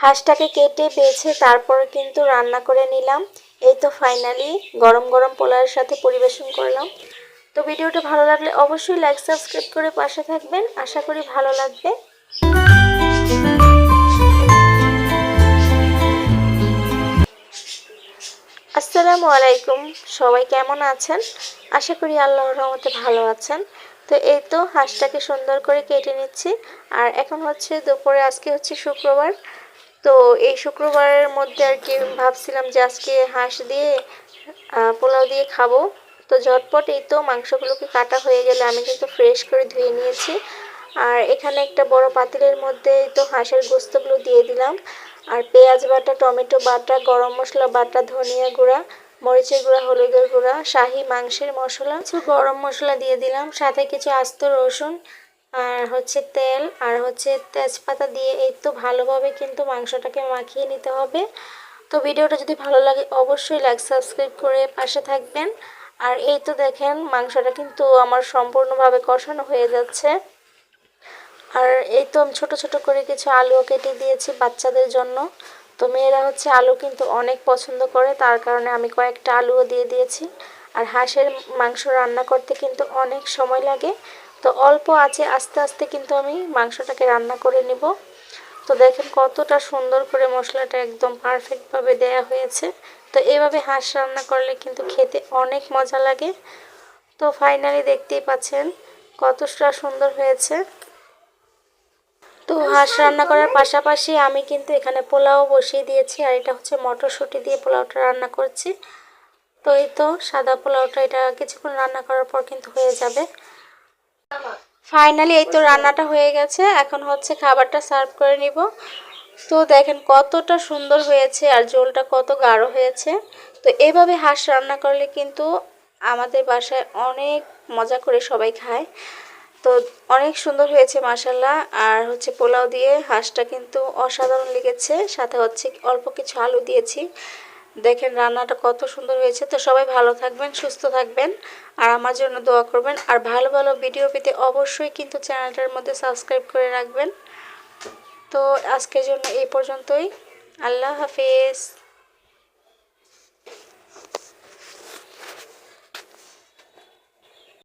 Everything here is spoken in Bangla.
হাঁসটাকে কেটে বেছে তারপর কিন্তু রান্না করে নিলাম। এই তো ফাইনালি গরম গরম পোলাওয়ের সাথে পরিবেশন করলাম। তো ভিডিওটা ভালো লাগলে অবশ্যই লাইক সাবস্ক্রাইব করে পাশে থাকবেন। আশা করি ভালো লাগবে। আসসালামু আলাইকুম। সবাই কেমন আছেন? আশা করি আল্লাহর রহমতে ভালো আছেন। তো এই তো হাঁসটাকে সুন্দর করে কেটে নিচ্ছি। আর এখন হচ্ছে দুপুরে, আজকে হচ্ছে শুক্রবার। তো এই শুক্রবারের মধ্যে আর কি ভাবছিলাম যে আজকে হাঁস দিয়ে পোলাও দিয়ে খাব। তো ঝটপট এই তো মাংসগুলোকে কাটা হয়ে গেলে আমি কিন্তু ফ্রেশ করে ধুয়ে নিয়েছি। আর এখানে একটা বড় পাতিলের মধ্যে এই তো হাঁসের গোস্তগুলো দিয়ে দিলাম। আর পেঁয়াজ বাটা, টমেটো বাটা, গরম মশলা বাটা, ধনিয়া গুঁড়া, মরিচের গুঁড়া, হলুদের গুঁড়া, শাহি মাংসের মশলা, কিছু গরম মশলা দিয়ে দিলাম, সাথে কিছু আস্ত রসুন আর হচ্ছে তেল, আর হচ্ছে তেজপাতা দিয়ে এই তো ভালোভাবে কিন্তু মাংসটাকে মাখিয়ে নিতে হবে। তো ভিডিওটা যদি ভালো লাগে অবশ্যই লাইক সাবস্ক্রাইব করে পাশে থাকবেন। আর এই তো দেখেন মাংসটা কিন্তু আমার সম্পূর্ণভাবে কষানো হয়ে যাচ্ছে। আর এই তো আমি ছোটো ছোটো করে কিছু আলুও কেটে দিয়েছি বাচ্চাদের জন্য। তো মেয়েরা হচ্ছে আলু কিন্তু অনেক পছন্দ করে, তার কারণে আমি কয়েকটা আলুও দিয়ে দিয়েছি। আর হাঁসের মাংস রান্না করতে কিন্তু অনেক সময় লাগে। তো অল্প আছে আস্তে আস্তে কিন্তু আমি মাংসটাকে রান্না করে নিব। তো দেখেন কতটা সুন্দর করে মশলাটা একদম পারফেক্টভাবে দেয়া হয়েছে। তো এভাবে হাঁস রান্না করলে কিন্তু খেতে অনেক মজা লাগে। তো ফাইনালি দেখতেই পাচ্ছেন কতটা সুন্দর হয়েছে। তো হাঁস রান্না করার পাশাপাশি আমি কিন্তু এখানে পোলাও বসিয়ে দিয়েছি আর এটা হচ্ছে মটরশুঁটি দিয়ে পোলাওটা রান্না করছি। তো এই তো সাদা পোলাওটা এটা কিছুক্ষণ রান্না করার পর কিন্তু হয়ে যাবে। ফাইনালি এই তো রান্নাটা হয়ে গেছে। এখন হচ্ছে খাবারটা সার্ভ করে নিব। তো দেখেন কতটা সুন্দর হয়েছে আর ঝোলটা কত গাঢ় হয়েছে। তো এইভাবে হাঁস রান্না করলে কিন্তু আমাদের বাসায় অনেক মজা করে সবাই খায়। তো অনেক সুন্দর হয়েছে মাসাল্লাহ আর হচ্ছে পোলাও দিয়ে হাঁসটা কিন্তু অসাধারণ লেগেছে। সাথে হচ্ছে অল্প কিছু আলু দিয়েছি। দেখেন রান্নাটা কত সুন্দর হয়েছে। তো সবাই ভালো থাকবেন, সুস্থ থাকবেন। আর আমার জন্য দোয়া করবেন। আর ভালো ভালো ভিডিও পেতে অবশ্যই কিন্তু চ্যানেলটার মধ্যে সাবস্ক্রাইব করে রাখবেন। তো আজকের জন্য এই পর্যন্তই। আল্লাহ হাফিজ।